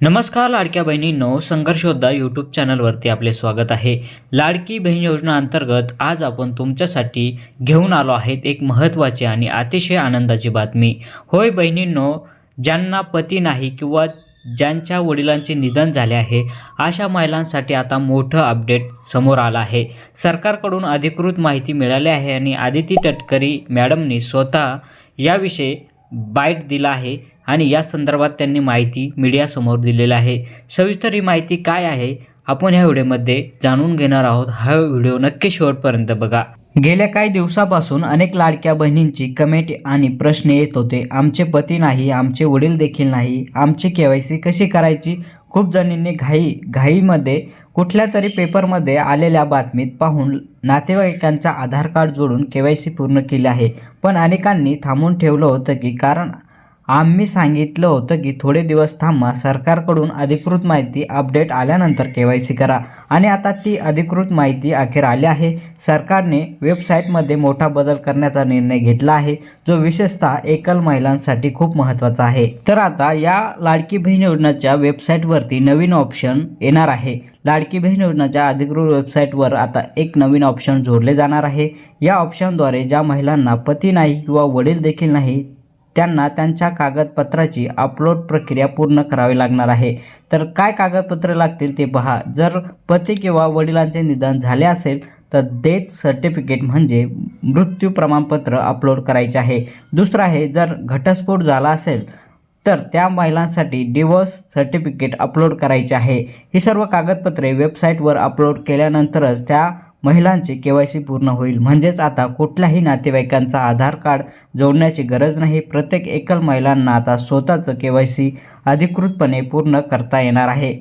नमस्कार लाडक्या बहिणींनो संघर्षोद्धा यूट्यूब चॅनलवरती आपले स्वागत आहे. लाडकी बहीण योजना अंतर्गत आज आपण तुमच्यासाठी घेऊन आलो आहेत एक महत्त्वाची आणि अतिशय आनंदाची बातमी. होय बहिणींनो ज्यांना पती नाही किंवा ज्यांच्या वडिलांचे निधन झाले आहे अशा महिलांसाठी आता मोठं अपडेट समोर आलं आहे. सरकारकडून अधिकृत माहिती मिळाली आहे आणि आदिती तटकरी मॅडमनी स्वतः याविषयी बाईट दिला आहे आणि या संदर्भात त्यांनी माहिती मीडियासमोर दिलेली आहे. सविस्तर ही माहिती काय आहे आपण ह्या व्हिडिओमध्ये जाणून घेणार आहोत. हा व्हिडिओ नक्की शेवटपर्यंत बघा. गेल्या काही दिवसापासून अनेक लाडक्या बहिणींची कमेंट आणि प्रश्न येत होते. आमचे पती नाही आमचे वडील देखील नाही आमची के वाय सी कशी करायची खूप जणींनी घाई घाईमध्ये कुठल्या तरी पेपरमध्ये आलेल्या बातमीत पाहून नातेवाईकांचा आधार कार्ड जोडून के वाय सी पूर्ण केली आहे. पण अनेकांनी थांबून ठेवलं होतं की कारण आम्ही सांगितलं होतं की थोडे दिवस थांबा सरकारकडून अधिकृत माहिती अपडेट आल्यानंतर के वाय सी करा. आणि आता ती अधिकृत माहिती अखेर आली आहे. सरकारने वेबसाईटमध्ये मोठा बदल करण्याचा निर्णय घेतला आहे जो विशेषतः एकल महिलांसाठी खूप महत्त्वाचा आहे. तर आता या लाडकी बहीण योजनाच्या वेबसाईटवरती नवीन ऑप्शन येणार आहे. लाडकी बहीण योजनाच्या अधिकृत वेबसाईटवर आता एक नवीन ऑप्शन जोडले जाणार आहे. या ऑप्शनद्वारे ज्या महिलांना पती नाही किंवा वडील देखील नाही त्यांना त्यांच्या कागदपत्राची अपलोड प्रक्रिया पूर्ण करावी लागणार आहे. तर काय कागदपत्रे लागतील ते पहा. जर पती किंवा वडिलांचे निधन झाले असेल तर डेथ सर्टिफिकेट म्हणजे मृत्यू प्रमाणपत्र अपलोड करायचे आहे. दुसरं आहे जर घटस्फोट झाला असेल तर त्या महिलांसाठी डिवोर्स सर्टिफिकेट अपलोड करायचे आहे. ही सर्व कागदपत्रे वेबसाईटवर अपलोड केल्यानंतरच त्या महिलांचे के वाय सी पूर्ण होईल. म्हणजेच आता कुठल्याही नातेवाईकांचा आधार कार्ड जोडण्याची गरज नाही. प्रत्येक एकल महिलांना आता स्वतःचं के वाय सी अधिकृतपणे पूर्ण करता येणार आहे.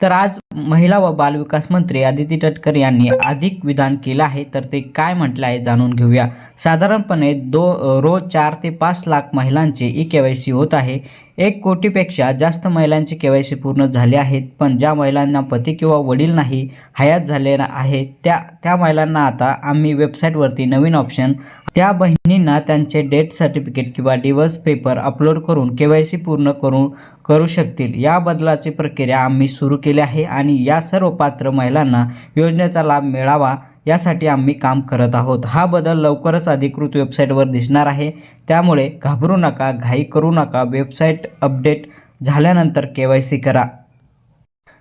तर आज महिला व बालविकास मंत्री आदिती तटकर यांनी अधिक विधान केलं आहे. तर ते काय म्हटलं आहे जाणून घेऊया. साधारणपणे दो रोज चार ते पाच लाख महिलांचे ई के वाय सी होत आहे. एक कोटीपेक्षा जास्त महिलांचे के वाय सी पूर्ण झाले आहेत पण ज्या महिलांना पती किंवा वडील नाही हयात झाले आहेत त्या त्या महिलांना आता आम्ही वेबसाईटवरती नवीन ऑप्शन त्या बहिणींना त्यांचे डेथ सर्टिफिकेट किंवा डिवोर्स पेपर अपलोड करून के वाय सी पूर्ण करू करू शकतील. या बदलाची प्रक्रिया आम्ही सुरू केली आहे आणि या सर्व पात्र महिलांना योजनेचा लाभ मिळावा यासाठी आम्ही काम करत आहोत. हा बदल लवकरच अधिकृत वेबसाईटवर दिसणार आहे. त्यामुळे घाबरू नका घाई करू नका. वेबसाईट अपडेट झाल्यानंतर के वाय सी करा.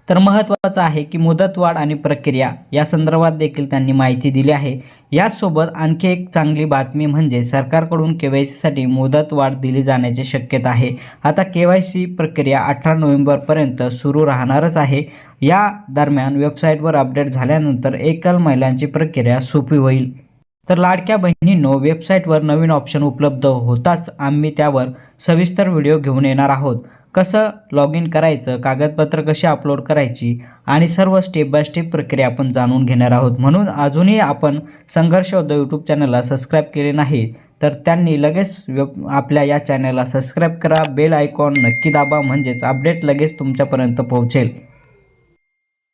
तर महत्त्वाचं आहे की मुदतवाढ आणि प्रक्रिया या संदर्भात देखील त्यांनी माहिती दिली आहे. याचसोबत आणखी एक चांगली बातमी म्हणजे सरकारकडून के वाय सीसाठी मुदतवाढ दिली जाण्याची शक्यता आहे. आता के वाय सी प्रक्रिया अठरा नोव्हेंबरपर्यंत सुरू राहणारच आहे. या दरम्यान वेबसाईटवर अपडेट झाल्यानंतर एकल महिलांची प्रक्रिया सोपी होईल. तर लाडक्या बहिणींनो वेबसाईटवर नवीन ऑप्शन उपलब्ध होताच आम्ही त्यावर सविस्तर व्हिडिओ घेऊन येणार आहोत. कसं लॉग इन करायचं कागदपत्र कशी अपलोड करायची आणि सर्व स्टेप बाय स्टेप प्रक्रिया आपण जाणून घेणार आहोत. म्हणून अजूनही आपण संघर्ष उद्धव यूट्यूब चॅनलला सबस्क्राईब केले नाही तर त्यांनी लगेच वेब आपल्या या चॅनलला सबस्क्राईब करा. बेल आयकॉन नक्की दाबा म्हणजेच अपडेट लगेच तुमच्यापर्यंत पोहोचेल.